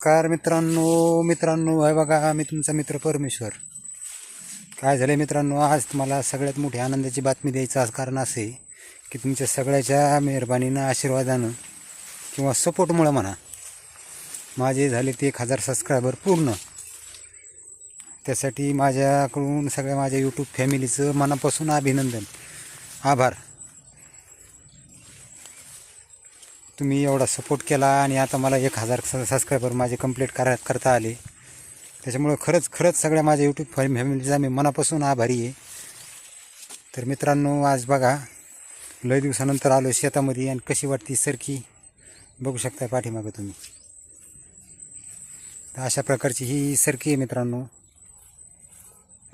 Car मित्रांनो मित्रांनो आहे बघा मी तुमचा मित्र परमेश्वर. काय झालं मित्रांनो आज तुम्हाला सगळ्यात मोठी आनंदाची बातमी द्यायचं आज कारण असे की तुमच्या सगळ्याच्या मेहरबानीनं आशीर्वादानं किंवा सपोर्टमुळं म्हणा माझे झाले ते एक हजार सबस्क्रायबर पूर्ण. त्यासाठी माझ्याकडून सगळ्या माझ्या यूट्यूब फॅमिलीचं मनापासून अभिनंदन आभार. तुम्ही एवढा सपोर्ट केला आणि आता मला एक हजार सबस्क्रायबर माझे कंप्लीट करा करता आले. त्याच्यामुळं खरंच खरंच सगळ्या माझ्या यूट्यूब फॅमि फॅमिलीचा मी मनापासून आभारी आहे. तर मित्रांनो आज बघा लय दिवसानंतर आलो शेतामध्ये आणि कशी वाटते सरकी? बघू शकता पाठीमागं तुम्ही. तर अशा प्रकारची ही सरकी आहे मित्रांनो.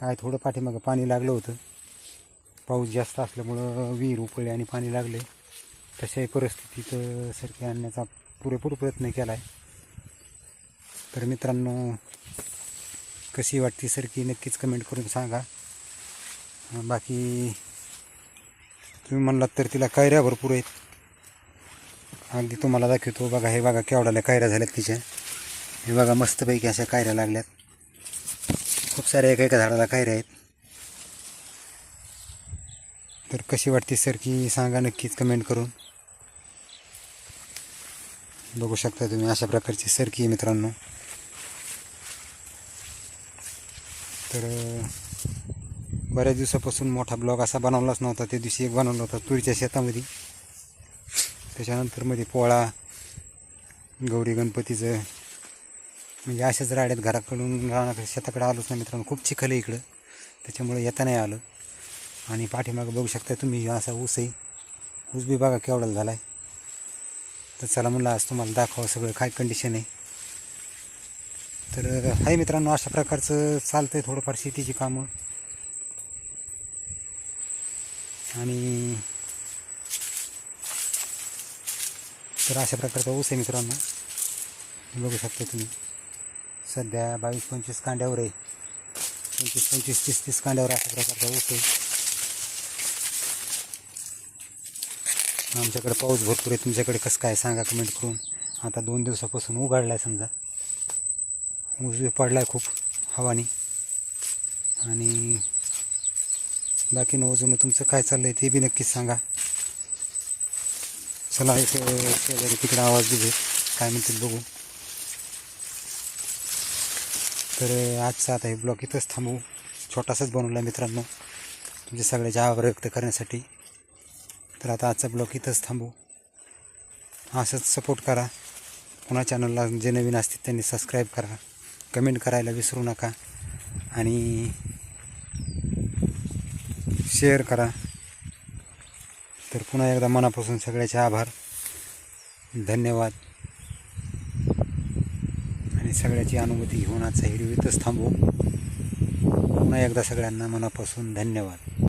काय थोडं पाठीमागं पाणी लागलं होतं. पाऊस जास्त असल्यामुळं विहीर उकळले आणि पाणी लागले तशाही परिस्थितीत सरकी आणण्याचा पुरेपूर प्रयत्न केला आहे तर मित्रांनो कशी वाटते सरकी नक्कीच कमेंट करून सांगा. बाकी तुम्ही म्हणलात तर तिला कायऱ्या भरपूर आहेत. अगदी तुम्हाला दाखवतो बघा हे बघा केवढ्याला कायऱ्या झाल्यात तिच्या. हे बघा मस्तपैकी अशा कायऱ्या लागल्यात. खूप साऱ्या एका एका झाडाला कायऱ्या आहेत. तर कशी वाटते सर की सांगा नक्कीच कमेंट करून. बघू शकता तुम्ही अशा प्रकारची सरकी आहे मित्रांनो. तर बऱ्याच दिवसापासून मोठा ब्लॉग असा बनवलाच नव्हता. त्या दिवशी एक बनवला होता तुरीच्या शेतामध्ये. त्याच्यानंतरमध्ये पोळा गौरी गणपतीचं. म्हणजे अशाच राड्यात घराकडून राहण्याकडे शेताकडे आलोच नाही मित्रांनो. खूप चिखल आहे इकडं. त्याच्यामुळे येता नाही आलं. आणि पाठीमागं बघू शकता तुम्ही असा ऊस आहे. ऊस बी बघा केवढा झाला आहे तर चला म्हणलं आज तुम्हाला दाखवा सगळं काय कंडिशन आहे. तर हाय मित्रांनो अशा प्रकारचं चालतं आहे थोडंफार शेतीची कामं. आणि तर अशा प्रकारचा ऊस आहे मित्रांनो. बघू शकता तुम्ही. सध्या बावीस पंचवीस कांड्यावर आहे. पंचवीस पंचवीस तीस तीस कांड्यावर अशा प्रकारचा ऊस आहे. आमच्याकडे पाऊस भरपूर आहे. तुमच्याकडे कसं काय सांगा कमेंट करून. आता दोन दिवसापासून उघडला आहे समजा. ऊस पडला आहे खूप हवानी. आणि बाकी अजून तुमचं काय चाललं आहे ते बी नक्कीच सांगा. चला एक शेजारी तिकडे आवाज दिले काय म्हणतील बघू. तर आजचा आता हे ब्लॉग इथंच थांबू छोटासाच बनवला आहे मित्रांनो. तुमच्या सगळ्याचे आभार व्यक्त करण्यासाठी. तर आता आजचा ब्लॉग इथंच थांबू. असंच सपोर्ट करा. पुन्हा चॅनलला जे नवीन असतील त्यांनी सबस्क्राईब करा. कमेंट करायला विसरू नका. आणि शेअर करा. तर पुन्हा एकदा मनापासून सगळ्याचे आभार. धन्यवाद. आणि सगळ्याची अनुभूती घेऊन आजचा व्हिडिओ इथंच थांबू. पुन्हा एकदा सगळ्यांना मनापासून धन्यवाद.